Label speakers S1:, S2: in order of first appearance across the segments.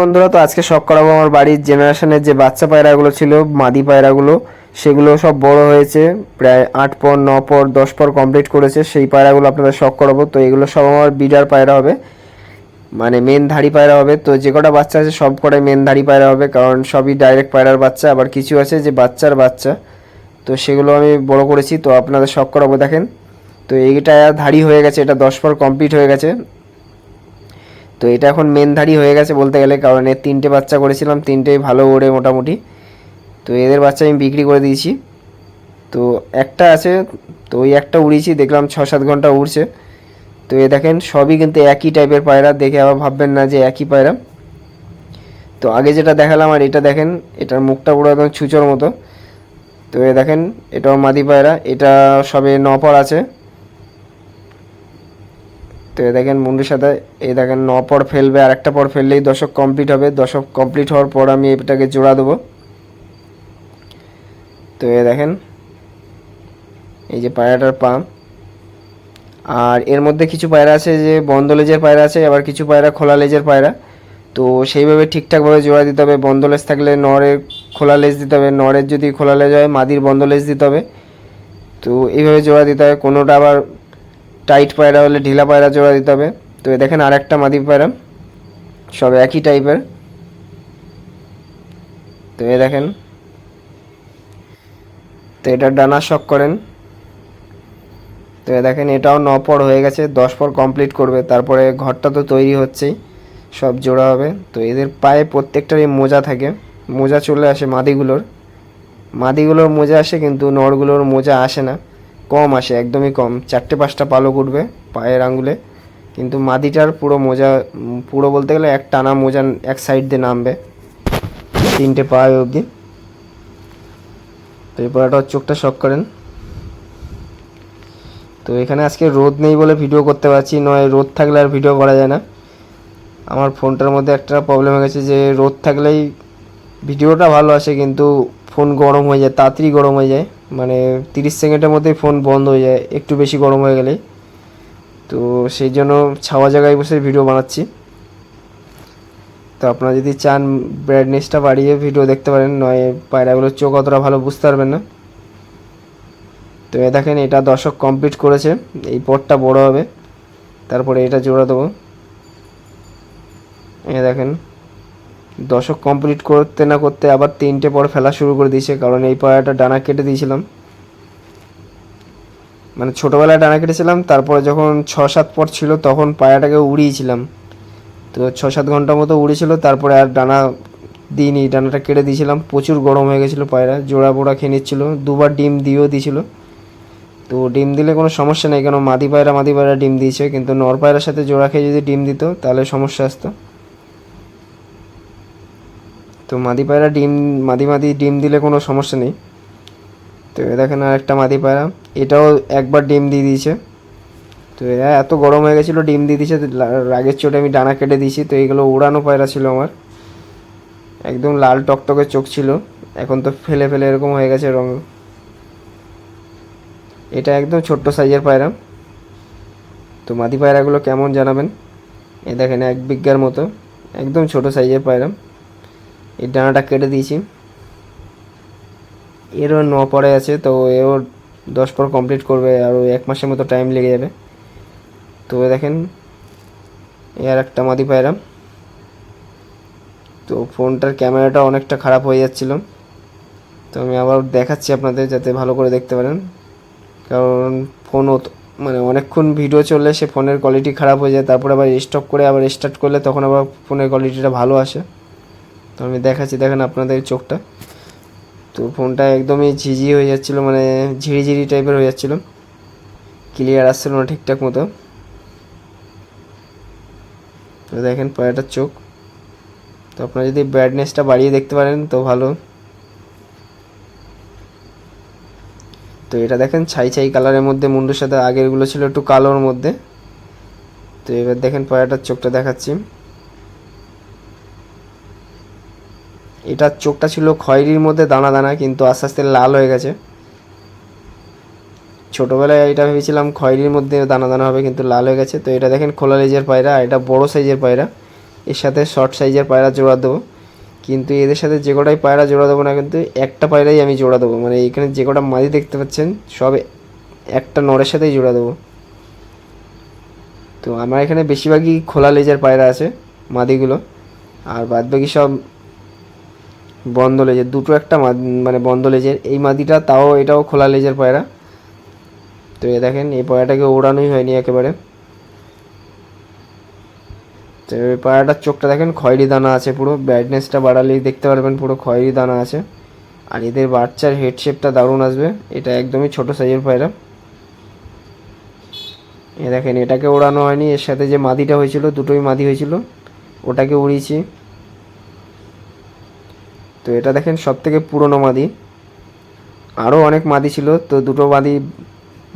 S1: বন্ধুরা, তো আজকে শখ করাবো আমার বাড়ির জেনারেশনের যে বাচ্চা পায়রাগুলো ছিল, মাদি পায়রাগুলো, সেগুলো সব বড় হয়েছে, প্রায় আট পর, ন পর, দশ পর কমপ্লিট করেছে। সেই পায়রাগুলো আপনাদের শখ করাবো। তো এগুলো সব আমার বিডার পায়রা হবে। মানে মেন ধাড়ি পায়রা হবে। তো যে কটা বাচ্চা আছে, সব কটাই মেন ধাড়ি পায়রা হবে। কারণ সবই ডাইরেক্ট পায়রার বাচ্চা। আবার কিছু আছে যে বাচ্চার বাচ্চা। তো সেগুলো আমি বড় করেছি। তো আপনাদের শখ করাবো, দেখেন। তো এইটা ধাড়ি হয়ে গেছে। এটা দশ পর কমপ্লিট হয়ে গেছে। তো এটা এখন মেন ধাড়ি হয়ে গেছে বলতে গেলে, কারণ এর তিনটে বাচ্চা করেছিলাম, তিনটেই ভালো ওড়ে মোটামুটি। তো এদের বাচ্চা আমি বিক্রি করে দিয়েছি। তো একটা আছে, তো ওই একটা উড়িয়েছি, দেখলাম ছ সাত ঘণ্টা উড়ছে। তো এ দেখেন, সবই কিন্তু একই টাইপের পায়রা, দেখে আবার ভাববেন না যে একই পায়রা। তো আগে যেটা দেখালাম আর এটা দেখেন, এটার মুখটা পুরো একদম ছুচোর মতো। তো এ দেখেন, এটাও মাদি পায়রা, এটা সবে ন পর আছে। তো এ দেখেন মুন্ডুর সাথে, এই দেখেন ন পর ফেলবে আর একটা পর ফেললেই দশক কমপ্লিট হবে। দশক কমপ্লিট হওয়ার পর আমি এটাকে জোড়া দেবো। তো এ দেখেন, এই যে পায়রাটার পা। আর এর মধ্যে কিছু পায়রা আছে যে বন্ধ লেজের পায়রা আছে, আবার কিছু পায়রা খোলা লেজের পায়রা। তো সেইভাবে ঠিকঠাকভাবে জোড়া দিতে হবে। বন্ধ লেজ থাকলে নরের খোলা লেজ দিতে হবে। নরের যদি খোলা লেজ হয়, মাদির বন্ধ লেজ দিতে হবে। তো এইভাবে জোড়া দিতে হবে। কোনোটা আবার টাইট পায়রা হলে ঢিলা পায়রা জোড়া দিতে হবে। তো দেখেন আরেকটা মাদি পায়রা, সব একই টাইপের তো এ দেখেন, তো এটা ডানা শক করেন। তো দেখেন, এটাও ন পর হয়ে গেছে, দশ পর কমপ্লিট করবে। তারপরে ঘরটা তো তৈরি হচ্ছেই, সব জোড়া হবে। তো এদের পায়ে প্রত্যেকটারই মোজা থাকে। মোজা চলে আসে মাদিগুলোর। মাদিগুলোর মোজা আসে, কিন্তু নড়গুলোর মোজা আসে না। কম আসে, একদমই কম। চারটে পাঁচটা পালক উঠবে পায়ের আঙুলে কিন্তু মাদিটার পুরো মোজা, পুরো বলতে গেলে এক টানা মোজা এক সাইড দিয়ে নামবে। তিনটে পায়ে অবধি। তো এরপর একটা চোখটা শখ করেন। তো এখানে আজকে রোদ নেই বলে ভিডিও করতে পারছি, নয় রোদ থাকলে আর ভিডিও করা যায় না। আমার ফোনটার মধ্যে একটা প্রবলেম হয়ে গেছে যে রোদ থাকলেই ভিডিওটা ভালো আসে, কিন্তু ফোন গরম হয়ে যায়, তাড়াতাড়ি গরম হয়ে যায়। মানে তিরিশ সেকেন্ডের মধ্যেই ফোন বন্ধ হয়ে যায়, একটু বেশি গরম হয়ে গেলেই। তো সেই জন্য ছাওয়া জায়গায় বসে ভিডিও বানাচ্ছি। তো আপনারা যদি চান ব্রাইটনেসটা বাড়িয়ে ভিডিও দেখতে পারেন, নয় পায়রাগুলোর চোখ অতটা ভালো বুঝতে পারবেন না। তো এ দেখেন, এটা দশক কমপ্লিট করেছে, এই পটটা বড় হবে। তারপরে এটা জোড়া দেবো। এ দেখেন দশক কমপ্লিট করতে না করতে আবার তিনটে পর ফেলা শুরু করে দিয়েছে, কারণ এই পায়রাটা ডানা কেটে দিয়েছিলাম। মানে ছোটোবেলায় ডানা কেটেছিলাম, তারপরে যখন ছ সাত পর ছিল তখন পায়রাটাকে উড়িয়েছিলাম। তো ছ সাত ঘণ্টা মতো উড়েছিল, তারপরে আর ডানা দিইনি, ডানাটা কেটে দিয়েছিলাম। প্রচুর গরম হয়ে গেছিল পায়রা, জোড়া পোড়া খেয়ে নিচ্ছিলো, দুবার ডিম দিয়েও দিয়েছিল। তো ডিম দিলে কোনো সমস্যা নেই, কেন মাদি পায়রা মাদি পায়রা ডিম দিয়েছে, কিন্তু নর পায়রার সাথে জোড়া খেয়ে যদি ডিম দিত, তাহলে সমস্যা আসতো। তো মাদি পায়রা ডিম, মাদি মাদি ডিম দিলে কোনো সমস্যা নেই। তো দেখেন আর একটা মাদি পায়রা, এটাও একবার ডিম দিয়ে দিয়েছে। তো এরা এত গরম হয়ে গেছিল, ডিম দিয়ে দিয়েছে রাগের চোটে আমি ডানা কেটে দিয়েছি, তো এইগুলো উড়ানো পায়রা ছিল আমার। একদম লাল টকটকে চোখ ছিল, এখন তো ফেলে ফেলে এরকম হয়ে গেছে রঙ। এটা একদম ছোট্ট সাইজের পায়রা। তো মাদি পায়রাগুলো কেমন জানাবেন? এ দেখেন এক বিঘার মতো, একদম ছোট সাইজের পায়রা। এই ডানাটা কেটে দিয়েছি। এরও ন পরে আছে, তো এও দশ পর কমপ্লিট করবে আরও এক মাসের মতো টাইম লেগে যাবে। তো দেখেন, এ আর একটা মাদি পায়রা। তো ফোনটার ক্যামেরাটা অনেকটা খারাপ হয়ে যাচ্ছিল। তো আমি আবার দেখাচ্ছি আপনাদের, যাতে ভালো করে দেখতে পারেন। কারণ ফোন মানে অনেকক্ষণ ভিডিও চললে সে ফোনের কোয়ালিটি খারাপ হয়ে যায়, তারপরে আবার স্টপ করে আবার স্টার্ট করলে তখন আবার ফোনের কোয়ালিটিটা ভালো আসে। তো আমি দেখাচ্ছি, দেখেন আপনাদের চোখটা। তো ফোনটা একদমই ঝিঝি হয়ে যাচ্ছিল মানে ঝিরিঝিরি টাইপের হয়ে যাচ্ছিল। ক্লিয়ার আসছিল না ঠিকঠাক মতো। তো দেখেন পায়রাটার চোখ। তো আপনারা যদি ব্রাইটনেসটা বাড়িয়ে দেখতে পারেন, তো ভালো। তো এটা দেখেন ছাই ছাই কালারের মধ্যে, মুন্ডুর সাথে আগেরগুলো ছিল একটু কালোর মধ্যে। তো এবার দেখেন পায়রাটার চোখটা দেখাচ্ছি। এটার চোখটা ছিল খয়েরির মধ্যে দানা দানা, কিন্তু আস্তে আস্তে লাল হয়ে গেছে। ছোটোবেলায় এটা ভেবেছিলাম খয়েরির মধ্যে দানা দানা হবে, কিন্তু লাল হয়ে গেছে। তো এটা দেখেন খোলা লেজের পায়রা এটা বড় সাইজের পায়রা। এর সাথে শর্ট সাইজের পায়রা জোড়া দেবো। কিন্তু এদের সাথে যে কটাই পায়রা জোড়া দেবো না, কিন্তু একটা পায়রাই আমি জোড়া দেবো। মানে এখানে যে কটা মাদি দেখতে পাচ্ছেন, সব একটা নরের সাথেই জোড়া দেবো। তো আমার এখানে বেশিরভাগই খোলা লেজের পায়রা আছে মাদিগুলো। আর বাদ বাকি সব বন্ধ লেজের, দুটো একটা মানে বন্ধ লেজের। এই মাদিটা তাও এটাও খোলা লেজের পায়রা। তো এ দেখেন, এই পায়রাটাকে ওড়ানোই হয়নি একেবারে। তো এই পায়রাটার চোখটা দেখেন, খয়েরি দানা আছে পুরো। ব্রাইটনেসটা বাড়ালেই দেখতে পারবেন, পুরো খয়েরি দানা আছে। আর এদের বাচ্চার হেড শেপটা দারুণ আসবে। এটা একদমই ছোট সাইজের পায়রা। এ দেখেন, এটাকে ওড়ানো হয়নি। এর সাথে যে মাদিটা হয়েছিল, দুটোই মাদি হয়েছিল। ওটাকে উড়িয়েছি। তো এটা দেখেন সব থেকে পুরনো মাদি। আরও অনেক মাদি ছিল, তো দুটো মাদি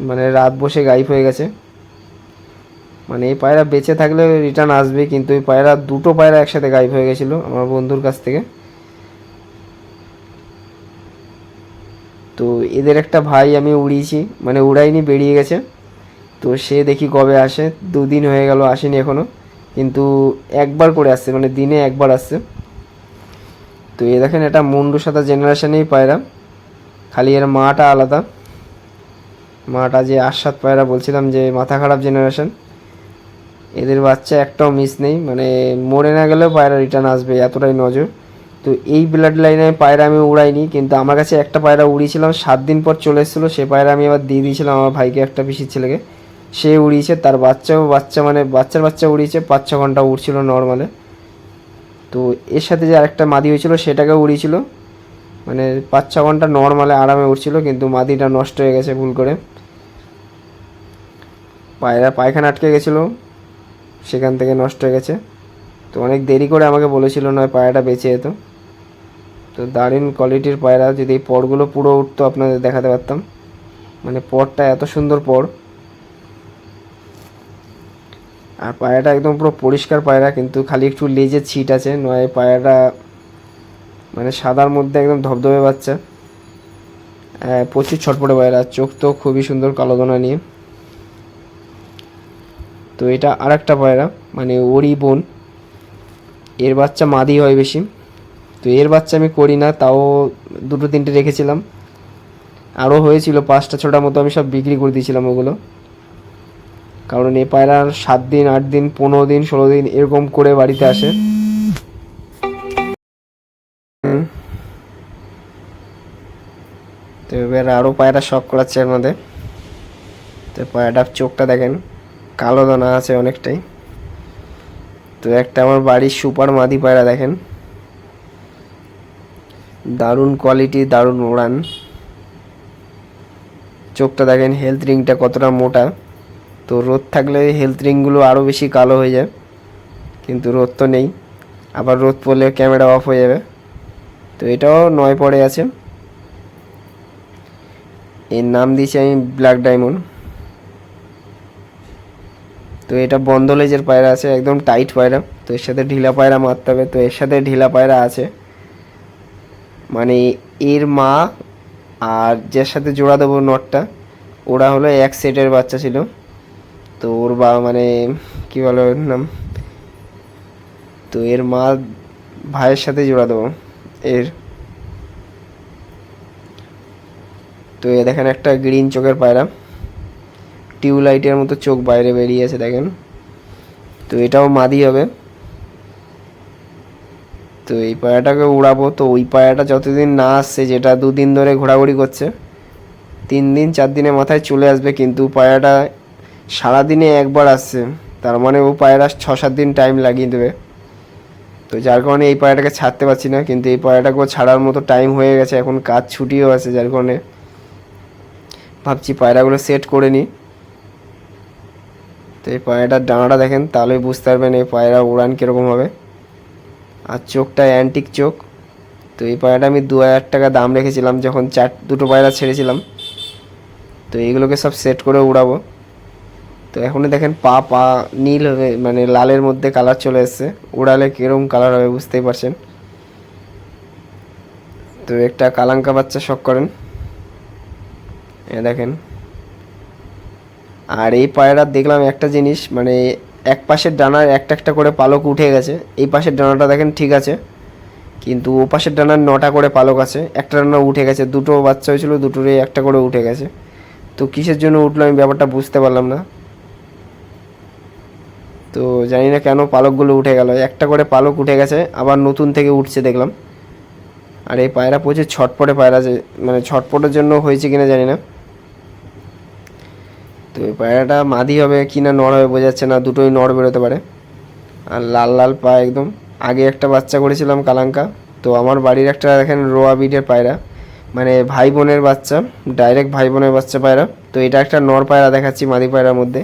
S1: মানে রাত বসে গাইব হয়ে গেছে। মানে এই পায়রা বেঁচে থাকলে রিটার্ন আসবে, কিন্তু এই পায়রা দুটো পায়রা একসাথে গায়েব হয়ে গেছিল আমার বন্ধুর কাছ থেকে। তো এদের একটা ভাই আমি উড়িয়েছি মানে উড়াইনি, বেরিয়ে গেছে। তো সে দেখি কবে আসে, দুদিন হয়ে গেল আসেনি এখনও কিন্তু একবার করে আসছে মানে দিনে একবার আসছে। তো এ দেখেন, এটা মুন্ডু সাদা জেনারেশনেই পায়রা। খালি এর মাটা আলাদা। মাটা যে আশাদ পায়রা বলছিলাম যে, মাথা খারাপ জেনারেশন এদের বাচ্চা একটাও মিস নেই। মানে মরে না গেলেও পায়রা রিটার্ন আসবে, এতটাই নজর। তো এই ব্লাড লাইনে পায়রা আমি উড়াইনি, কিন্তু আমার কাছে একটা পায়রা উড়িয়েছিলাম, সাত দিন পর চলে এসেছিল। সে পায়রা আমি আবার দিয়ে দিয়েছিলাম আমার ভাইকে, একটা পিসির ছেলেকে। সে উড়িয়েছে, তার বাচ্চাও বাচ্চা মানে বাচ্চার বাচ্চা উড়িয়েছে, পাঁচ ছ ঘণ্টা উড়ছিল নর্মালে তো এর সাথে যে আরেকটা মাদি হয়েছিল সেটাকে উড়িয়েছিল। মানে পাঁচ, ছ ঘণ্টা নর্মালে আরামে উঠছিল কিন্তু মাদিটা নষ্ট হয়ে গেছে ভুল করে। পায়রা পায়খানা আটকে গেছিল, সেখান থেকে নষ্ট হয়ে গেছে। তো অনেক দেরি করে আমাকে বলেছিল নয় পায়রাটা বেঁচে যেত। তো দারুণ কোয়ালিটির পায়রা, যদি এই পরগুলো পুরো উঠতো আপনাদের দেখাতে পারতাম। মানে পরটা এত সুন্দর পর। আর পায়রাটা একদম পুরো পরিষ্কার পায়রা, কিন্তু খালি একটু লেজে ছিট আছে, নয় পায়রাটা মানে সাদার মধ্যে একদম ধবধবে বাচ্চা। প্রচুর ছটপটে পায়রা, চোখ তো খুবই সুন্দর কালো দোনা নিয়ে। তো এটা আর একটা পায়রা মানে ওরই বোন। এর বাচ্চা মাদি হয় বেশি। তো এর বাচ্চা আমি করি না, তাও দুটো তিনটে রেখেছিলাম। আরও হয়েছিল পাঁচটা ছটা মতো আমি সব বিক্রি করে দিয়েছিলাম ওগুলো। কারণ এ পায়রার সাত দিন, আট দিন, পনেরো দিন, ষোলো দিন এরকম করে বাড়িতে আসে। তো এবার আরও পায়রা শখ করাচ্ছে এর মধ্যে। তো পায়রাটার চোখটা দেখেন, কালো দানা আছে অনেকটাই। তো একটা আমার বাড়ির সুপার মাদি পায়রা দেখেন। দারুণ কোয়ালিটি দারুণ উড়ান। চোখটা দেখেন হেলথ রিংটা কতটা মোটা। তো রোদ থাকলে হেলথ রিংগুলো আরও বেশি কালো হয়ে যায়। কিন্তু রোদ তো নেই। আবার রোদ পড়লে ক্যামেরা অফ হয়ে যাবে। তো এটাও নয় পড়ে আছে। এর নাম দিয়েছি আমি ব্ল্যাক ডায়মন্ড তো এটা বন্ধ লেজের পায়রা আছে, একদম টাইট পায়রা। তো এর সাথে ঢিলা পায়রা মারতে হবে। তো এর সাথে ঢিলা পায়রা আছে। মানে এর মা আর যার সাথে জোড়া দেবো নটটা ওরা হলো এক সেটের বাচ্চা ছিল। তো ওর বা মানে কি বলে ওর নাম? তো এর মা ভাইয়ের সাথে জোড়া দেবো, এর। তো এ দেখেন একটা গ্রিন চোখের পায়রা। টিউবলাইটের মতো চোখ বাইরে বেরিয়ে আছে, দেখেন। তো এটাও মাদি হবে। তো এই পায়রাটাকে উড়াবো। তো ওই পায়রাটা যতদিন না আসছে, যেটা দুদিন ধরে ঘোরাঘুরি করছে, তিন দিন, চার দিনের মাথায় চলে আসবে, কিন্তু পায়রাটা সারাদিনে একবার আসছে। তার মানে ও পায়রা ছ, সাত দিন টাইম লাগিয়ে দেবে। তো যার কারণে এই পায়রাটাকে ছাড়তে পারছি না, কিন্তু এই পায়রাটাকেও ছাড়ার মতো টাইম হয়ে গেছে, এখন কাজ ছুটিও আছে, যার কারণে ভাবছি পায়রাগুলো সেট করে নিই। তো এই পায়রাটার ডানাটা দেখেন তাহলেই বুঝতে পারবেন এই পায়রা উড়ান কীরকম হবে। আর চোখটা অ্যান্টিক চোখ। তো এই পায়রাটা আমি দু হাজার টাকা দাম রেখেছিলাম, যখন চার, দুটো পায়রা ছেড়েছিলাম। তো এইগুলোকে সব সেট করে উড়াবো। তো এখনই দেখেন পা পা নীল হবে মানে লালের মধ্যে কালার চলে এসছে। উড়ালে কীরকম কালার হবে বুঝতেই পারছেন? তো একটা কালাঙ্কা বাচ্চা শখ করেন। দেখেন। আর এই পায়রা দেখলাম একটা জিনিস মানে এক পাশের ডানার একটা একটা করে পালক উঠে গেছে। এই পাশের ডানাটা দেখেন ঠিক আছে, কিন্তু ও পাশের ডানার নটা করে পালক আছে। একটা ডানা উঠে গেছে, দুটো বাচ্চা হয়েছিল, দুটোরই একটা করে উঠে গেছে। তো কিসের জন্য উঠল আমি ব্যাপারটা বুঝতে পারলাম না। তো জানি না কেন পালকগুলো উঠে গেল। একটা করে পালক উঠে গেছে, আবার নতুন থেকে উঠছে দেখলাম। আর এই পায়রা প্রচুর ছটপটে পায়রা যে মানে ছটপটের জন্য হয়েছে কিনা জানি না। তো এই পায়রাটা মাদি হবে কি না নড় হবে বোঝাচ্ছে না, দুটোই নড় বেরোতে পারে। আর লাল লাল পা একদম। আগে একটা বাচ্চা করেছিলাম কালাঙ্কা, তো আমার বাড়ির একটা দেখেন রোয়া বিটের পায়রা। মানে ভাই বোনের বাচ্চা ডাইরেক্ট ভাই বোনের বাচ্চা পায়রা। তো এটা একটা নর পায়রা দেখাচ্ছি মাদি পায়রার মধ্যে।